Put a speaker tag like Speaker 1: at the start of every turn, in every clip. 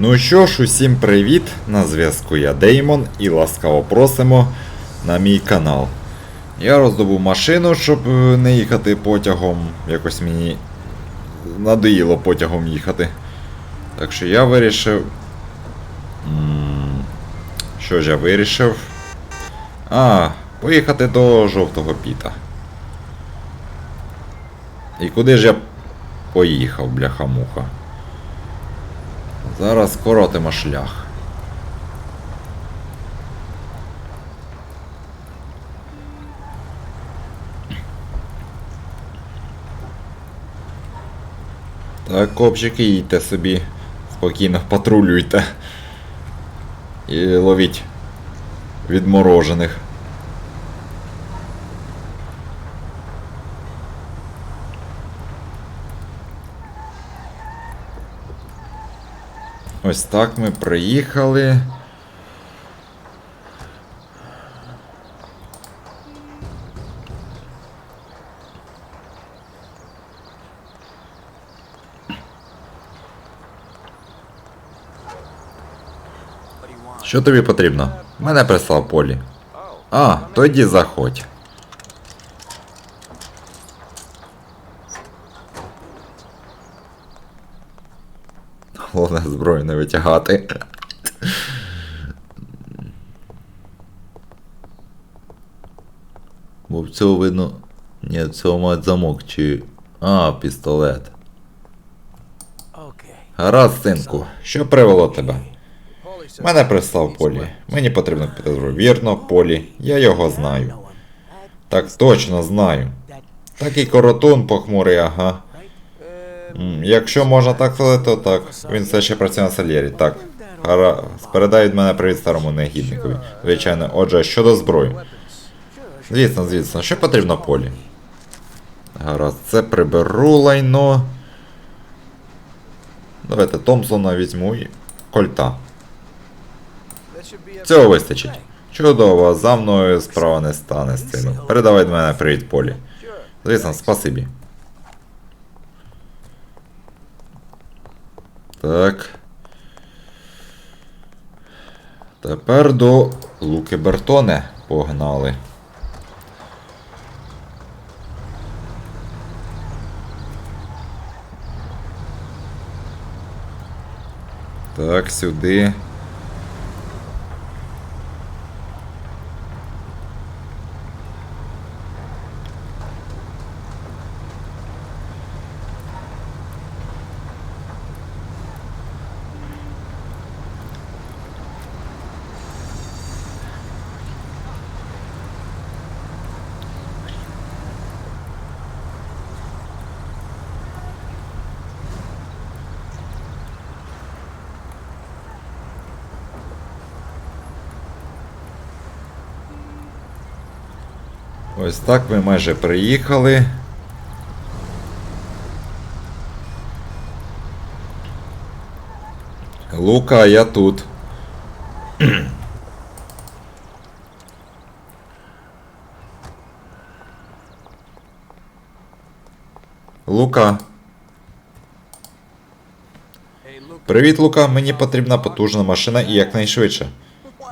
Speaker 1: Ну що ж, усім привіт! На зв'язку я Деймон і ласкаво просимо на мій канал. Я роздобув машину, щоб е, не їхати потягом. Якось мені надоїло потягом їхати. Так що я вирішив. Що ж я вирішив? А, поїхати до жовтого піта. І куди ж я поїхав, бляха-муха? Зараз коротимо шлях. Так, копчики, їдьте собі. Спокійно патрулюйте. І ловіть відморожених. Ось так ми приїхали. Що тобі потрібно? Мене прислав Полі. А, тоді заходь. Головне зброю не витягати. Бо в цього видно. Ні, в цього мать замок чи. А, пістолет. Гаразд, синку, що привело тебе? Мене прислав Полі. Мені потрібно підозру. Вірно, Полі. Я його знаю. Так точно знаю. Такий коротун похмурий, ага. Якщо можна так сказати, то так. Він все ще працює на сальєрі. Так. Гара... Передай від мене привіт старому негідникові. Звичайно, отже, щодо зброї. Звісно, звісно, що потрібно полі? Гаразд, це приберу лайно. Давайте Томпсона візьму і кольта. Цього вистачить. Чудово, за мною справа не стане з цим. Передавай мене привіт полі. Звісно, спасибі. Так. Тепер до Луки Бертоне погнали. Так, сюди. Ось так ми майже приїхали. Лука, я тут. Лука. Привіт, Лука. Мені потрібна потужна машина і якнайшвидше.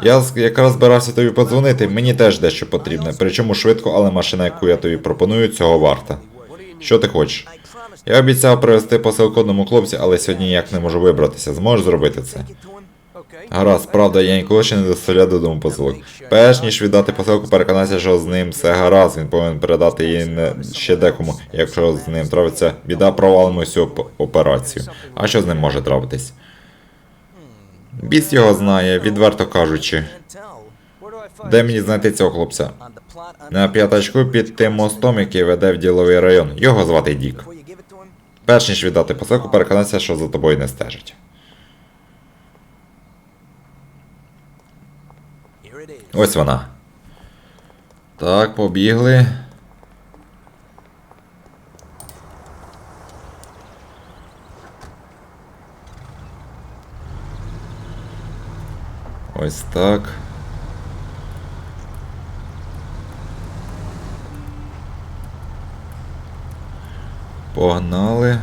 Speaker 1: Я якраз збирався тобі подзвонити, мені теж дещо потрібне. Причому швидко, але машина, яку я тобі пропоную, цього варта. Що ти хочеш? Я обіцяв привезти посилку одному хлопцю, але сьогодні ніяк не можу вибратися. Зможеш зробити це? Гаразд, правда, я ніколи ще не доставляв додому посилок. Перш ніж віддати посилку, переконайся, що з ним все гаразд. Він повинен передати її не ще декому. Якщо з ним трапиться біда, провалимо всю операцію. А що з ним може трапитись? Біс його знає, відверто кажучи. Де мені знайти цього хлопця? На п'ятачку під тим мостом, який веде в діловий район. Його звати Дік. Перш ніж віддати посилку, переконайся, що за тобою не стежить. Ось вона. Так, побігли. Ось так. Погнали.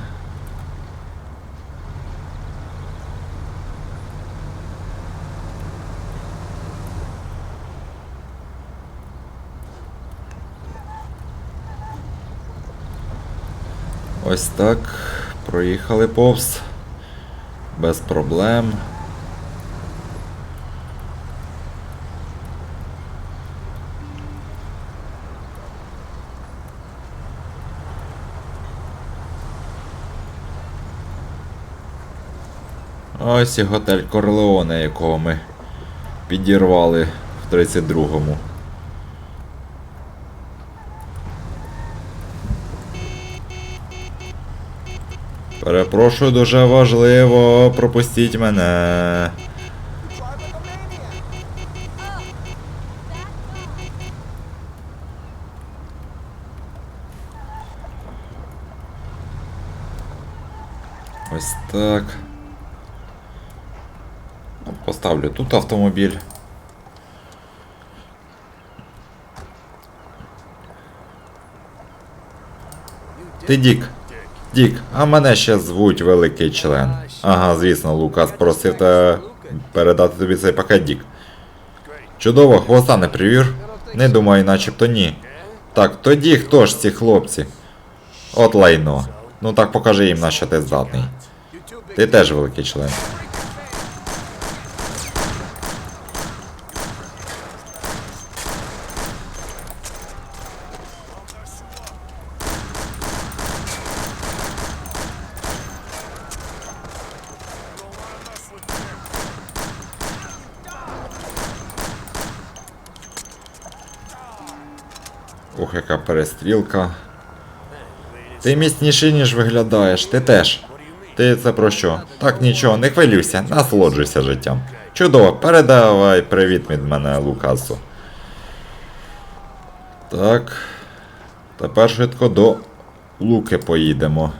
Speaker 1: Ось так. Проїхали повз без проблем. Ось і готель Корлеоне, якого ми підірвали в 32-му. Перепрошую, дуже важливо, пропустіть мене. Ось так. Поставлю тут автомобіль. Ти Дік. Дік, а мене ще звуть великий член. Ага, звісно, Лукас просив те передати тобі цей пакет Дік. Чудово, хвоста не привір? Не думаю, начебто ні. Так, тоді хто ж ці хлопці? От лайно. Ну так покажи їм на що ти здатний. Ти теж великий член. Ух, яка перестрілка. Ти міцніший, ніж виглядаєш, ти теж. Ти це про що? Так нічого, не хвилюйся, насолоджуйся життям. Чудово, передавай привіт від мене Лукасу. Так. Тепер швидко до Луки поїдемо.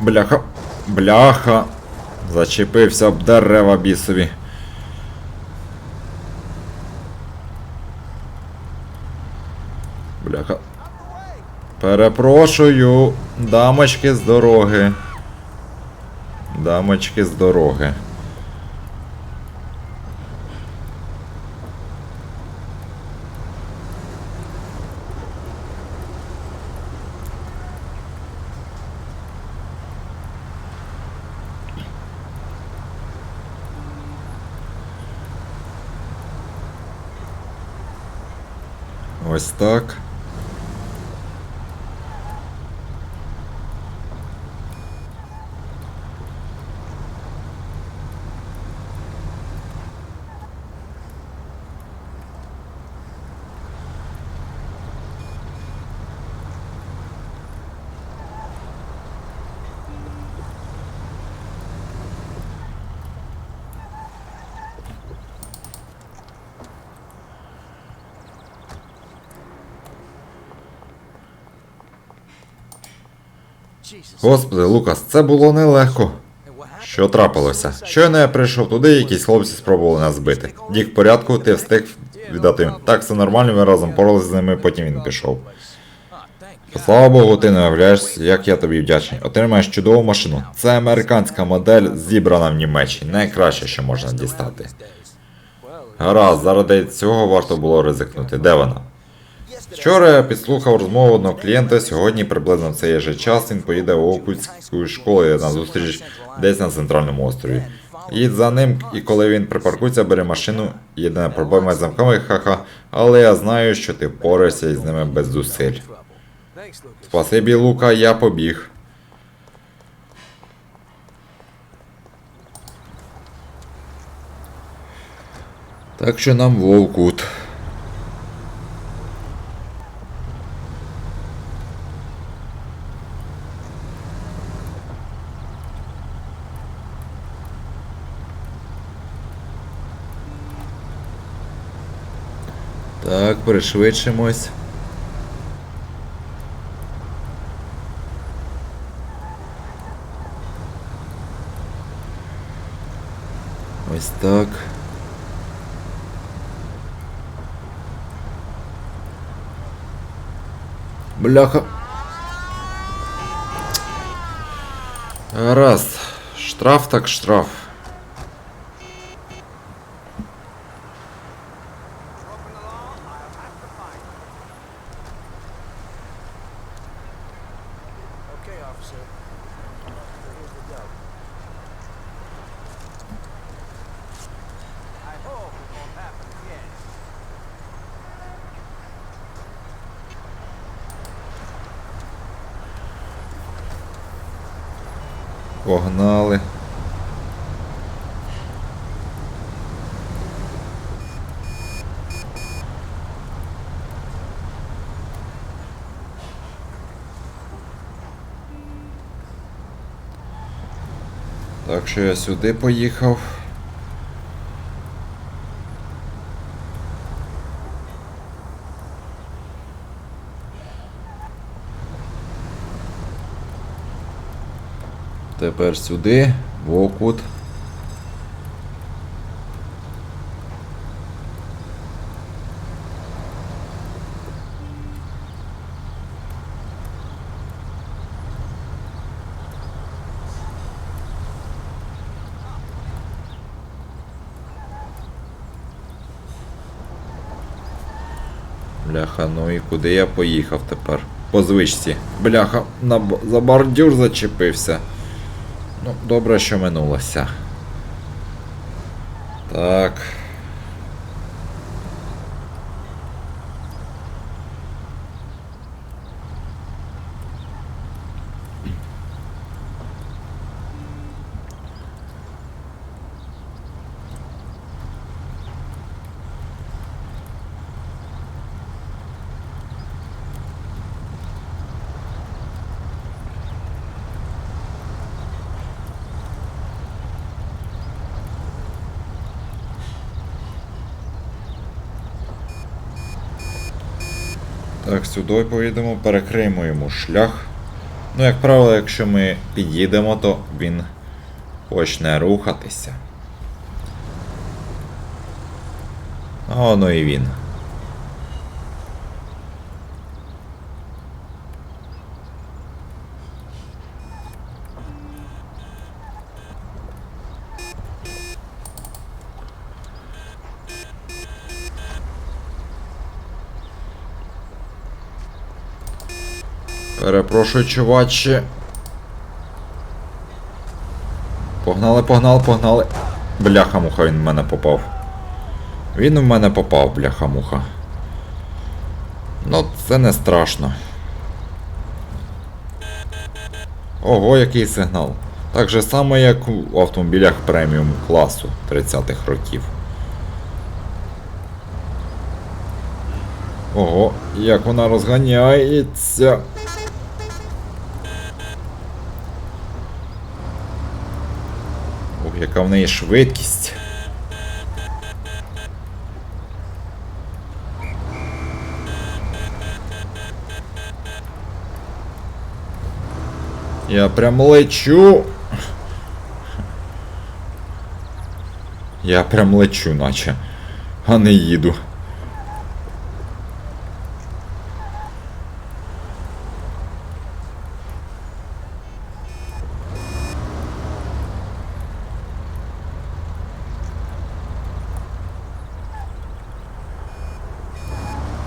Speaker 1: Бляха. Бляха. Зачепився об дерева бісові. Бляха. Перепрошую. Дамочки з дороги. Дамочки з дороги. Ось так. Господи, Лукас, це було нелегко. Що трапилося? Щойно я прийшов туди, якісь хлопці спробували нас збити. Дік в порядку, ти встиг віддати. Так, все нормально, ми разом поралися з ними, потім він пішов. Слава Богу, ти не уявляєш, як я тобі вдячний. Отримаєш чудову машину. Це американська модель, зібрана в Німеччині. Найкраще, що можна дістати. Гаразд, заради цього варто було ризикнути. Де вона? Вчора я підслухав розмову одного клієнта. Сьогодні приблизно в цей же час він поїде в Окутську школу на зустріч десь на центральному острові. І за ним, і коли він припаркується, бере машину. Єдина проблема з замками, ха-ха, але я знаю, що ти впораєшся із ними без зусиль. Спасибі, Лука, я побіг. Так що нам Волкут. Так, пришвидшимось. Ось так. Бляха. Гаразд. Штраф так штраф.
Speaker 2: Okay, officer. Here's the dough. I hope it won't happen again.
Speaker 1: Погнали. Так що я сюди поїхав. Тепер сюди, в Окут. Бляха, ну і куди я поїхав тепер? По звичці. Бляха, на, за бордюр зачепився. Ну, добре, що минулося. Так. Так, сюди поїдемо, перекриємо йому шлях. Ну, як правило, якщо ми під'їдемо, то він почне рухатися. А ну і він. Перепрошую, чувачі. Погнали, погнали, погнали. Бляха-муха, він в мене попав. Він в мене попав, бляха-муха. Ну, це не страшно. Ого, який сигнал. Так же само, як у автомобілях преміум класу 30-х років. Ого, як вона розганяється. Яка в неї швидкість. Я прям лечу. Я прям лечу, наче, а не їду.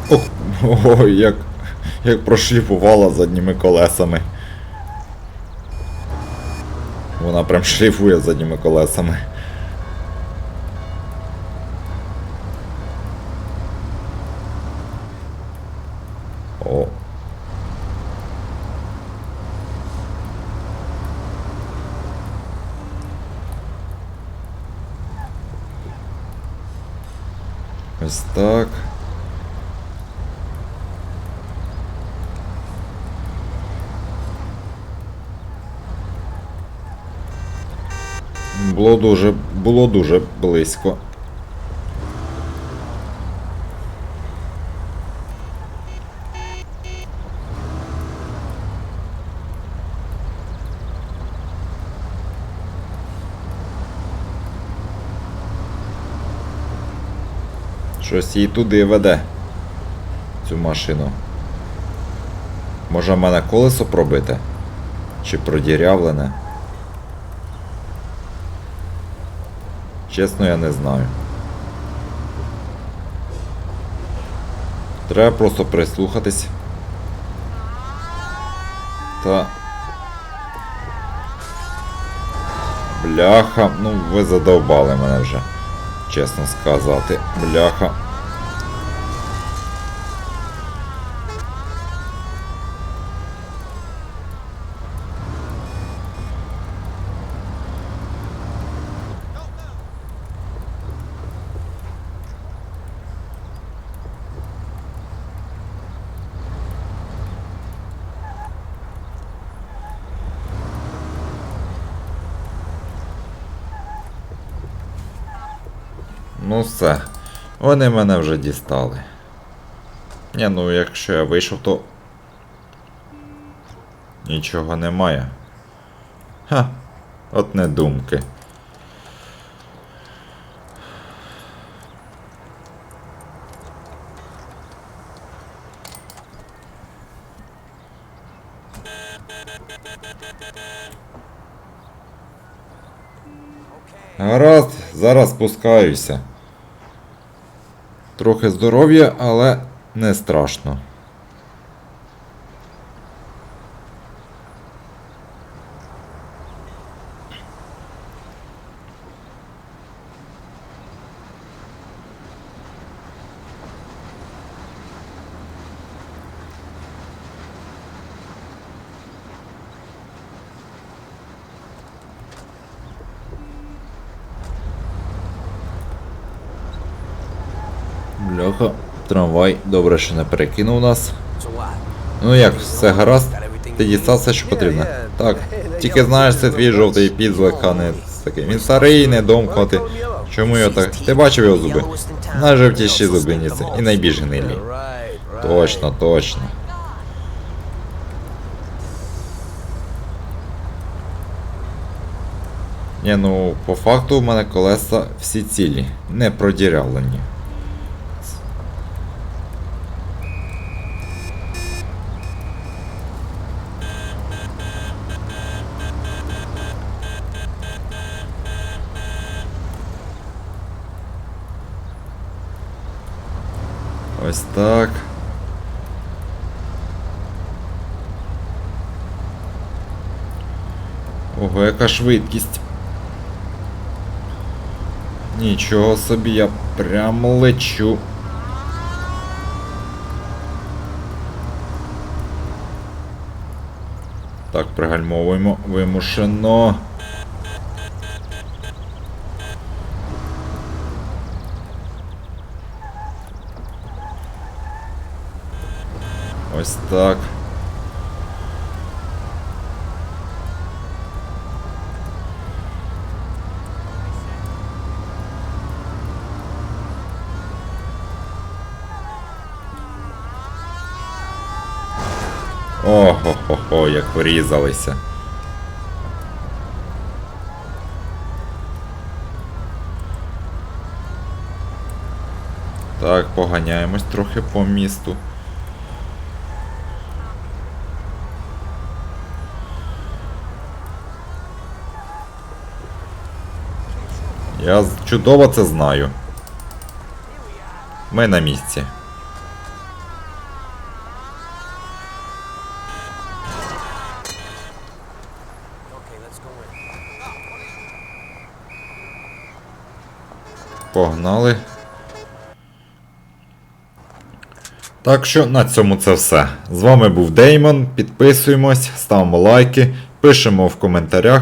Speaker 1: Ох, ой, як, як прошліфувала задніми колесами. Вона прям шліфує задніми колесами. О. Ось так. Було дуже, було дуже близько. Щось її туди веде. Цю машину. Може в мене колесо пробите? Чи продірявлене? Чесно, я не знаю. Треба просто прислухатись. Та. Бляха, ну ви задовбали мене вже. Чесно сказати. Бляха. Ну все. Вони мене вже дістали. Ні, ну якщо я вийшов, то. Нічого немає. Ха, от не думки. Гаразд, зараз спускаюся. Трохи здоров'я, але не страшно. Бляха, трамвай добре, що не перекинув нас. Ну як, все гаразд? Ти дістав все, що потрібно. Так, тільки знаєш, це твій жовтий підзлик, а не такий. Він старий, не домкнути. Чому його так? Ти бачив його зуби? Найжовтіші зубиніці і найбільш гнилі. Точно, точно. Ні, ну, по факту у мене колеса всі цілі, не продірявлені. Ось так. Ого, яка швидкість. Нічого собі, я прям лечу. Так, пригальмовуємо вимушено. Ось так. Ого-хо-хо, як врізалися. Так, поганяємось трохи по місту. Я чудово це знаю. Ми на місці. Погнали. Так що на цьому це все. З вами був Деймон. Підписуємось, ставимо лайки, пишемо в коментарях.